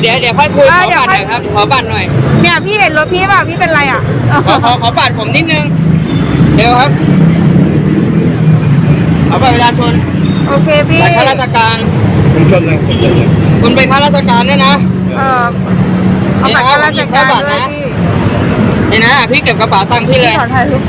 เดี๋ยวเดี๋ยวค่อยคุยอ่าขอเดี๋ยวบัตรหน่อยครับ ขอบัตรหน่อย เนี่ยพี่เห็นรถพี่เปล่าพี่เป็นไรอะขอขอขอบัตรผมนิดนึง เดี๋ยวครับ เอาบัตรประชาชนโอเคพี่บัตรข้าราชการคุณชนเลยคุณชนเลยคุณเป็นข้าราชการด้วยนะเออเอาบัตรข้าราชการด้วยพี่นี่นะพี่เก็บกระเป๋าตังค์พี่เลยพี่ขอถ่ายรูป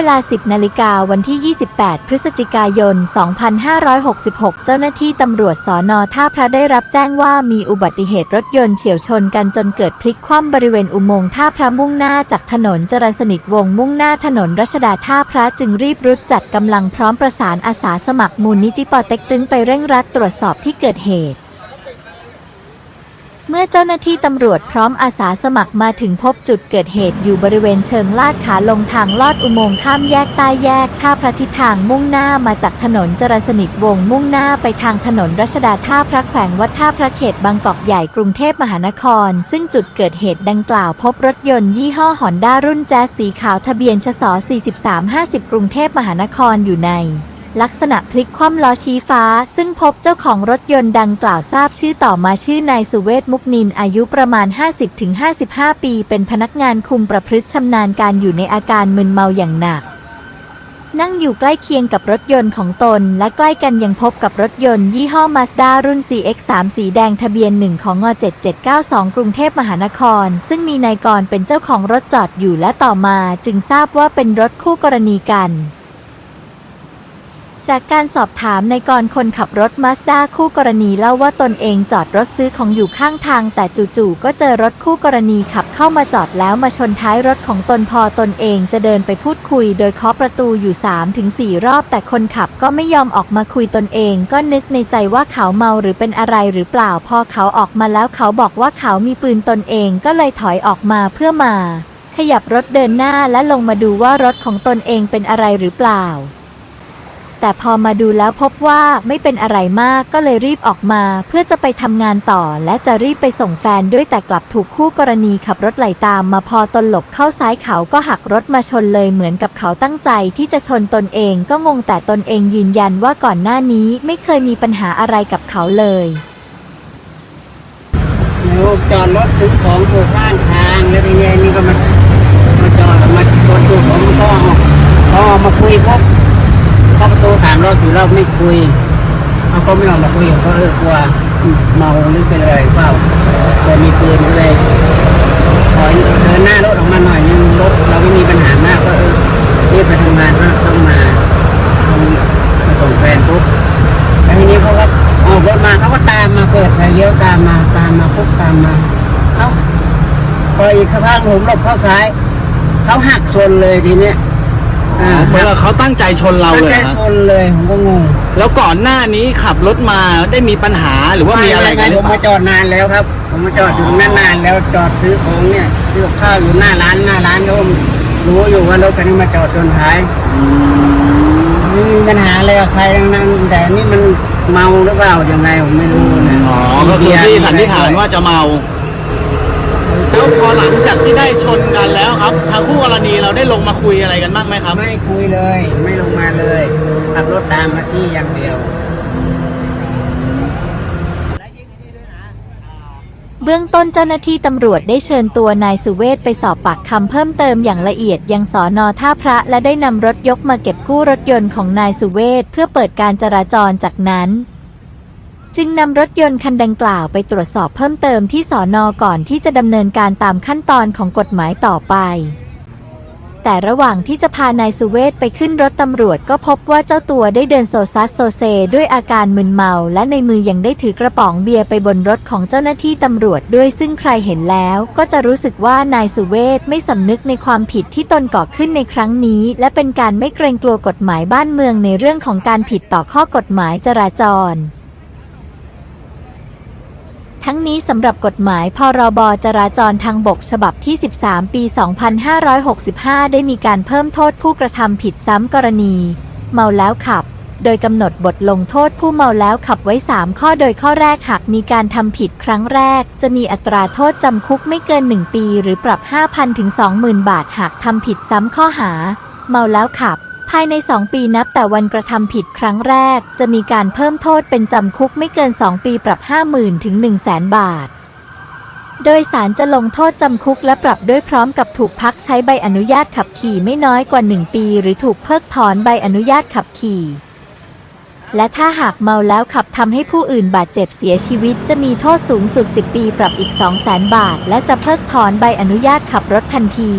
เวลา 10 นาฬิกาวันที่ 28 พฤศจิกายน 2566 เจ้าหน้าที่ตำรวจสอนอท่าพระได้รับแจ้งว่ามีอุบัติเหตุรถยนต์เฉียวชนกันจนเกิดพลิกคว่ำบริเวณอุโมงค์ท่าพระมุ่งหน้าจากถนนจรัสนิทวงมุ่งหน้าถนนรัชดาท่าพระจึงรีบรุดจัดกำลังพร้อมประสานอาสาสมัครมูลนิธิปอเต็กตึงไปเร่งรัดตรวจสอบที่เกิดเหตุ เมื่อเจ้าหน้าที่ตำรวจพร้อมอาสาสมัครมาถึงพบจุดเกิดเหตุอยู่บริเวณเชิงลาดขาลงทางลอดอุโมงค์ข้ามแยกใต้แยกท่าพระทิศทางมุ่งหน้ามาจากถนนจรสนิทวงมุ่งหน้าไปทางถนนรัชดาท่าพระแขวงวัดท่าพระเขตบางกอกใหญ่กรุงเทพมหานคร ซึ่งจุดเกิดเหตุดังกล่าวพบรถยนต์ยี่ห้อฮอนด้ารุ่นแจ๊สสีขาวทะเบียนชส4350 กรุงเทพมหานครอยู่ใน ลักษณะพลิกคว่ำล้อชี้ฟ้า ซึ่งพบเจ้าของรถยนต์ดังกล่าวทราบชื่อต่อมาชื่อนายสุเวศมุกนินอายุประมาณ 50-55 ปี เป็นพนักงานคุมประพฤติชำนาญการอยู่ในอาการมึนเมาอย่างหนัก นั่งอยู่ใกล้เคียงกับรถยนต์ของตน และใกล้กันยังพบกับรถยนต์ยี่ห้อ Mazda รุ่น CX3 สีแดงทะเบียน 1 ของง7792 กรุงเทพมหานคร ซึ่งมีนายกรเป็นเจ้าของรถจอดอยู่และต่อมา จึงทราบว่าเป็นรถคู่กรณีกัน จากการสอบถามในกรคนขับรถมาสด้าคู่กรณีเล่าว่าตนเองจอดรถซื้อของอยู่ข้างทาง แต่จู่ๆก็เจอรถคู่กรณีขับเข้ามาจอดแล้วมาชนท้ายรถของตนพอตนเองจะเดินไปพูดคุย โดยเคาะประตูอยู่ 3-4 รอบ แต่คนขับก็ไม่ยอมออกมาคุยตนเอง ก็นึกในใจว่าเขาเมาหรือเป็นอะไรหรือเปล่าพอเขาออกมาแล้วเขาบอกว่าเขามีปืนตนเองก็เลยถอยออกมาเพื่อมา ขยับรถเดินหน้าและลงมาดูว่ารถของตนเองเป็นอะไรหรือเปล่า แต่พอมาดูแล้วพบว่าไม่เป็นอะไรมากก็เลยรีบออกมา เพื่อจะไปทำงานต่อ และจะรีบไปส่งแฟนด้วยแต่กลับถูกคู่กรณีขับรถไหลตามมาพอตนหลบเข้าซ้ายเขาก็หักรถมาชนเลยเหมือนกับเขาตั้งใจที่จะชนตนเองก็งงแต่ตนเองยืนยันว่าก่อนหน้านี้ไม่เคยมีปัญหาอะไรกับเขาเลยลูกจอดรถซื้อของอยู่ข้างทางแล้วทีนี้นี่ก็มามาจอดมาชนตูดผมก็ออกก็ออกมาคุยปุ๊บเข้าประตูสามรอบสี่รอบไม่คุยเขา ก็ไม่ออกมาคุยผมก็เออกลัวเมาหรือเป็นอะไรเปล่ากลัวมีปืนก็เลยถอยเดินหน้ารถออกมาหน่อยนึงรถเราไม่มีปัญหามากก็เออรีบไปทำงานก็ต้องมาต้องมาส่งแฟนปุ๊บแล้วทีนี้เขาก็ออกรถมาเขาก็ตามมาเปิดไฟเลี้ยวตามมาตามมาปุ๊บตามมาเอ้าพออีกสักพักผมหลบเข้าซ้ายเขาหักชนเลยทีเนี้ย อ่าเหมือนกับเขาตั้งใจชนเราเลยตั้งใจนะชนเลยผมก็งงแล้วก่อนหน้านี้ขับรถมาได้มีปัญหาหรือว่ามีอะไรกันหผรือมเปมาล่าจอดนานแล้วครับ ผมมาจอดอยู่ตรงนั้นนานแล้วจอดซื้อของเนี่ยซื้อกับข้าวอยู่หน้าร้านหน้าร้านก็รู้อยู่ว่ารถคันนี้มาจอดชนท้ายไม่มีปัญหาอะไรกับใครทั้งนั้น แต่นี่มันเมาหรือเปล่ายังไงผมไม่รู้นะอ๋อก็คือที่สันนิษฐานว่าจะเมาแล้วพ อหลังจากที่ได้ชนกันแล้วครับ ทางคู่กรณีเราได้ลงมาคุยอะไรกันบ้างไหมครับ ไม่คุยเลย ไม่ลงมาเลยขับรถตามมาที่อย่างเดียวเบื้องต้นเจ้าหน้าที่ตำรวจได้เชิญตัวนายสุเวศไปสอบปากคำเพิ่มเติมอย่างละเอียดยังสอนอท่าพระและได้นำรถยกมาเก็บกู้รถยนต์ของนายสุเวศเพื่อเปิดการจราจรจากนั้น จึงนำรถยนต์คันดังกล่าวไปตรวจสอบเพิ่มเติมที่สอนอก่อนที่จะดำเนินการตามขั้นตอนของกฎหมายต่อไป แต่ระหว่างที่จะพานายสุเวศไปขึ้นรถตำรวจก็พบว่าเจ้าตัวได้เดินโซซัสโซเซ ด้วยอาการมึนเมา และในมือยังได้ถือกระป๋องเบียร์ไปบนรถของเจ้าหน้าที่ตำรวจด้วยซึ่งใครเห็นแล้วก็จะรู้สึกว่านายสุเวศไม่สำนึกในความผิดที่ตนก่อขึ้นในครั้งนี้ และเป็นการไม่เกรงกลัวกฎหมายบ้านเมืองในเรื่องของการผิดต่อข้อกฎหมายจราจร ทั้งนี้สำหรับกฎหมายพรบจราจรทางบกฉบับที่ 13 ปี 2565 ได้มีการเพิ่มโทษผู้กระทำผิดซ้ำกรณี เมาแล้วขับ โดยกำหนดบทลงโทษผู้เมาแล้วขับไว้ 3 ข้อโดยข้อแรกหากมีการทำผิดครั้งแรก จะมีอัตราโทษจำคุกไม่เกิน 1 ปี หรือปรับ 5,000 ถึง 20,000 บาทหากทำผิดซ้ำข้อหา เมาแล้วขับ ภายใน 2 ปีนับแต่วันกระทำผิดครั้งแรก จะมีการเพิ่มโทษเป็นจำคุกไม่เกิน 2 ปีปรับ 50,000 ถึง 100,000 บาท โดยสารจะลงโทษจำคุกและปรับด้วยพร้อมกับถูกพักใช้ใบอนุญาตขับขี่ไม่น้อยกว่า 1 ปี หรือถูกเพิกถอนใบอนุญาตขับขี่ และถ้าหากเมาแล้วขับทำให้ผู้อื่นบาดเจ็บเสียชีวิต จะมีโทษสูงสุด 10 ปีปรับอีก 200,000 บาท และจะเพิกถอนใบอนุญาตขับรถทันที